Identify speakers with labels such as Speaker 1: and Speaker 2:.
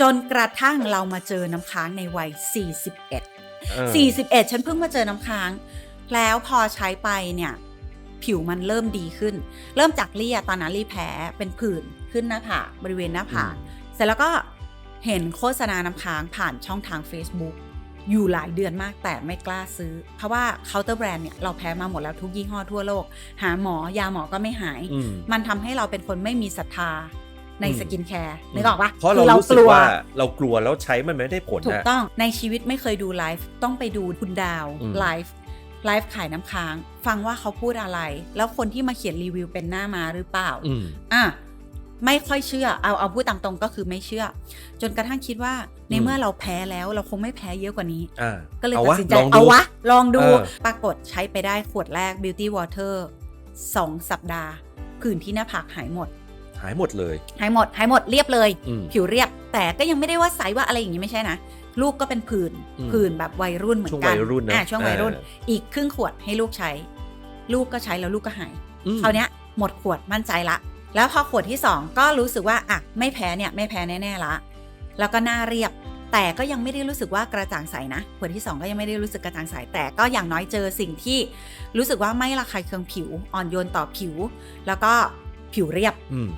Speaker 1: จนกระทั่งเรามาเจอน้ำค้างในวัย 41
Speaker 2: เออ
Speaker 1: 41 ฉันเพิ่งมาเจอน้ำค้าง แล้วพอใช้ไปเนี่ย ผิวมันเริ่มดีขึ้น เริ่มจากเลี่ยตอนนั้นรี่แพ้เป็นผื่นขึ้นหน้าผากบริเวณหน้าผากเสร็จแล้วก็เห็นโฆษณาน้ำค้างผ่านช่องทาง Facebook อยู่หลายเดือนมากแต่ไม่กล้าซื้อ เพราะว่าเคาน์เตอร์แบรนด์เนี่ยเราแพ้มาหมดแล้วทุกยี่ห้อทั่วโลก หาหมอยาหมอก็ไม่หาย
Speaker 2: อืม
Speaker 1: มันทำให้เราเป็นคนไม่มีศรัทธา ใน
Speaker 2: อืม
Speaker 1: สกินแคร์นึกออกปะ
Speaker 2: เพราะเรา
Speaker 1: คือ
Speaker 2: รู้สึกว่าเรากลัวแล้วใช้มันไม่ได้ผล
Speaker 1: ถูก
Speaker 2: นะ
Speaker 1: ต้องในชีวิตไม่เคยดูไลฟ์ต้องไปดูคุณดาว
Speaker 2: อืม
Speaker 1: ไลฟ์ไลฟ์ขายน้ำค้าง ฟังว่าเขาพูดอะไร แล้วคนที่มาเขียนรีวิวเป็นหน้ามาหรือเปล่า
Speaker 2: อืม
Speaker 1: อะไม่ค่อยเชื่อเอาเอาพูดตามตรงก็คือไม่เชื่อ จนกระทั่งคิดว่าใน
Speaker 2: อืม
Speaker 1: เมื่อเราแพ้แล้วเราคงไม่แพ้เยอะกว่านี้
Speaker 2: อ่า
Speaker 1: ก็เลย
Speaker 2: เอา
Speaker 1: ตั
Speaker 2: วะ
Speaker 1: ดสินใจ
Speaker 2: ลองดู
Speaker 1: เอาวะ ลองดู
Speaker 2: เออ
Speaker 1: ปรากฏใช้ไปได้ขวดแรก Beauty Water 2 สัปดาห์ผื่นที่หน้าผากหายหมด
Speaker 2: หายหมดเลย
Speaker 1: หายหมดหายหมดเรียบเลย
Speaker 2: อืม
Speaker 1: ผิวเรียบ แต่ก็ยังไม่ได้ว่าใสว่าอะไรอย่างนี้ไม่ใช่นะ ลูกก็เป็นผื่น
Speaker 2: อืม
Speaker 1: ผื่นแบบวัยรุ่นเหมือ
Speaker 2: ช่วง
Speaker 1: นกัน
Speaker 2: วัยรุ่นนะ
Speaker 1: อ่าช่วงวัยรุ่น
Speaker 2: อ่า
Speaker 1: อีกครึ่งขวดให้ลูกใช้ ลูกก็ใช้แล้วลูกก็หาย
Speaker 2: อืม
Speaker 1: คราวเนี้ยหมดขวดมั่นใจละ แล้วพอขวดที่ 2 ก็รู้สึกว่าอะไม่แพ้เนี่ยไม่แพ้แน่ๆละ แล้วก็หน้าเรียบ แต่ก็ยังไม่ได้รู้สึกว่ากระจ่างใสนะ ขวดที่ 2 ก็ยังไม่ได้รู้สึกกระจ่างใส แต่ก็อย่างน้อยเจอสิ่งที่รู้สึกว่าไม่ระคายเคืองผิว อ่อนโยนต่อผิว แล้วก็ผิวเรียบ
Speaker 2: อืม